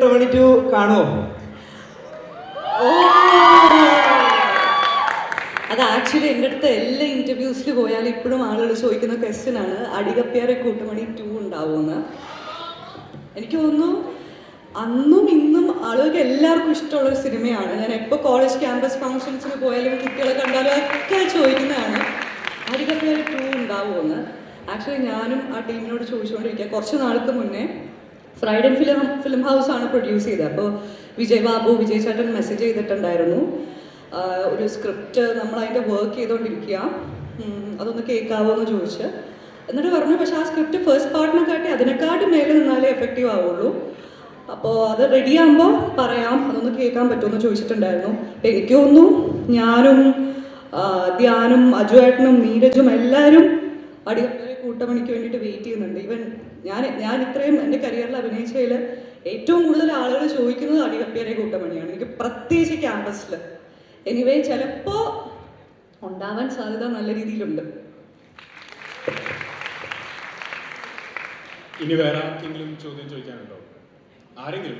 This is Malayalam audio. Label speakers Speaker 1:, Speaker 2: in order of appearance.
Speaker 1: കുട്ടമണി ടു കാണുമോ
Speaker 2: അത് ആക്ച്വലി എന്റെ അടുത്ത് എല്ലാ ഇന്റർവ്യൂസിൽ പോയാൽ ഇപ്പോഴും ആളുകൾ ചോദിക്കുന്ന ക്വസ്റ്റ്യൻ ആണ് അടികപ്പേറെ കൂട്ടുമണി ടു ഉണ്ടാവുമെന്ന്. എനിക്ക് തോന്നുന്നു അന്നും ഇന്നും ആളുകൾക്ക് എല്ലാവർക്കും ഇഷ്ടമുള്ള ഒരു സിനിമയാണ്. ഞാൻ എപ്പോൾ കോളേജ് ക്യാമ്പസ് ഫംഗ്ഷൻസിന് പോയാലും കുട്ടികളെ കണ്ടാലും ഒക്കെ ചോദിക്കുന്നതാണ് അടികപ്പേറെ ടു ഉണ്ടാവുമെന്ന്. ആക്ച്വലി ഞാനും ആ ടീമിനോട് ചോദിച്ചുകൊണ്ടിരിക്കുക. കുറച്ച് നാൾക്ക് മുന്നേ ഫ്രൈഡൻ ഫിലിം ഫിലിം ഹൗസ് ആണ് പ്രൊഡ്യൂസ് ചെയ്തത്. അപ്പോൾ വിജയ് ബാബു വിജയ് ചേട്ടൻ മെസ്സേജ് ചെയ്തിട്ടുണ്ടായിരുന്നു. ഒരു സ്ക്രിപ്റ്റ് നമ്മൾ അതിന്റെ വർക്ക് ചെയ്തുകൊണ്ടിരിക്കുക അതൊന്ന് കേൾക്കാവോ എന്ന് ചോദിച്ച്. എന്നിട്ട് പറഞ്ഞു പക്ഷേ ആ സ്ക്രിപ്റ്റ് ഫസ്റ്റ് പാർട്ടിനെ കാട്ടി അതിനെക്കാട്ടും മേലെ നിന്നാലേ എഫക്റ്റീവ് ആവുള്ളൂ. അപ്പോൾ അത് റെഡി ആകുമ്പോൾ പറയാം. അതൊന്ന് കേൾക്കാൻ പറ്റുമെന്ന് ചോദിച്ചിട്ടുണ്ടായിരുന്നു. അപ്പം എനിക്ക് തോന്നുന്നു ഞാനും ധ്യാനും അജുവേട്ടനും നീരജും എല്ലാവരും അടിയന്തര കൂട്ടമണിക്ക് വേണ്ടിയിട്ട് വെയിറ്റ് ചെയ്യുന്നുണ്ട്. ഈവൻ ഞാൻ ഞാൻ ഇത്രയും എന്റെ കരിയറിൽ അഭിനയിച്ചതിൽ ഏറ്റവും കൂടുതൽ ആളുകൾ ചോദിക്കുന്നത് അടികപ്പേരെ കൂട്ടമണിയാണ്. എനിക്ക് പ്രത്യേകിച്ച് ക്യാമ്പസിൽ എനിവേ ചിലപ്പോൾ ഉണ്ടാവാൻ സാധ്യത നല്ല രീതിയിലുണ്ട്.
Speaker 3: ഇനി വേറെ ആർക്കെങ്കിലും ചോദ്യം ചോദിക്കാനുണ്ടോ? ആരെങ്കിലും?